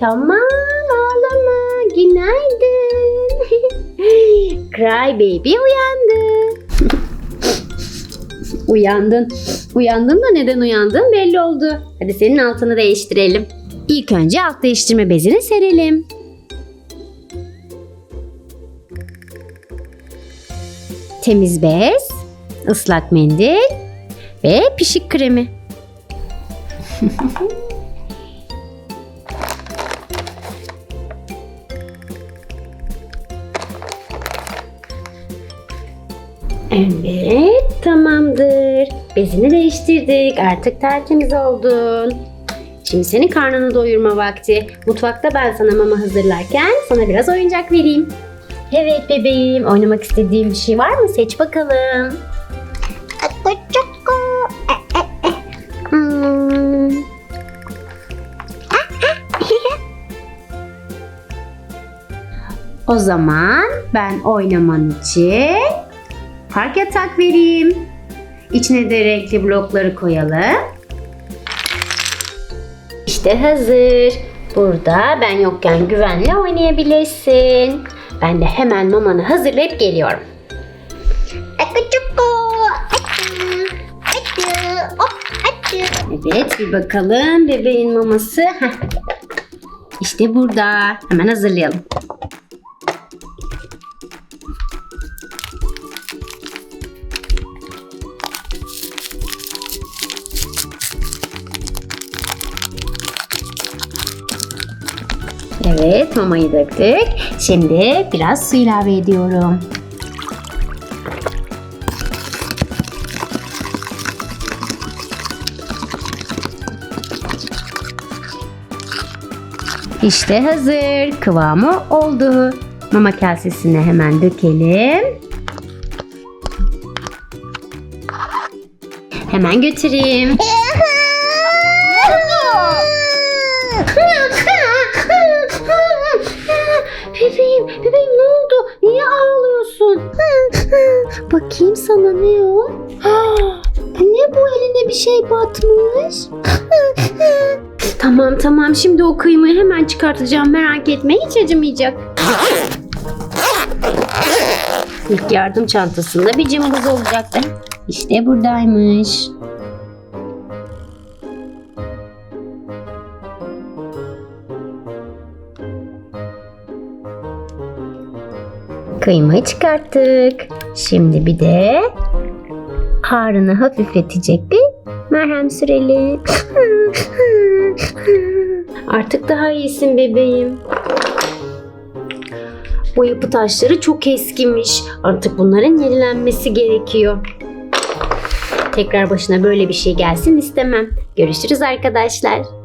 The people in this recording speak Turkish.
Tamam ağlama. Günaydın. Cry baby uyandı. Uyandın. Uyandın da neden uyandın belli oldu. Hadi senin altını değiştirelim. İlk önce alt değiştirme bezini serelim. Temiz bez, ıslak mendil ve pişik kremi. Evet, tamamdır. Bezini değiştirdik. Artık tertemiz oldun. Şimdi senin karnını doyurma vakti. Mutfakta ben sana mama hazırlarken sana biraz oyuncak vereyim. Evet bebeğim, oynamak istediğin bir şey var mı? Seç bakalım. Hmm. O zaman ben oynaman için park yatak vereyim. İçine de renkli blokları koyalım. İşte hazır. Burada ben yokken güvenle oynayabilirsin. Ben de hemen mamanı hazırlayıp geliyorum. Evet bir bakalım bebeğin maması. İşte burada. Hemen hazırlayalım. Evet mamayı döktük. Şimdi biraz su ilave ediyorum. İşte hazır. Kıvamı oldu. Mama kasesine hemen dökelim. Hemen götüreyim. bebeğim, bebeğim ne oldu? Niye ağlıyorsun? Bakayım sana ne o? ne bu eline bir şey batmış? tamam tamam şimdi o kıymayı hemen çıkartacağım merak etme hiç acımayacak. İlk yardım çantasında bir cımbız olacaktı. İşte buradaymış. Kıymayı çıkarttık. Şimdi bir de ağrını hafifletecek bir merhem sürelim. Artık daha iyisin bebeğim. Bu yapı taşları çok eskimiş. Artık bunların yenilenmesi gerekiyor. Tekrar başına böyle bir şey gelsin istemem. Görüşürüz arkadaşlar.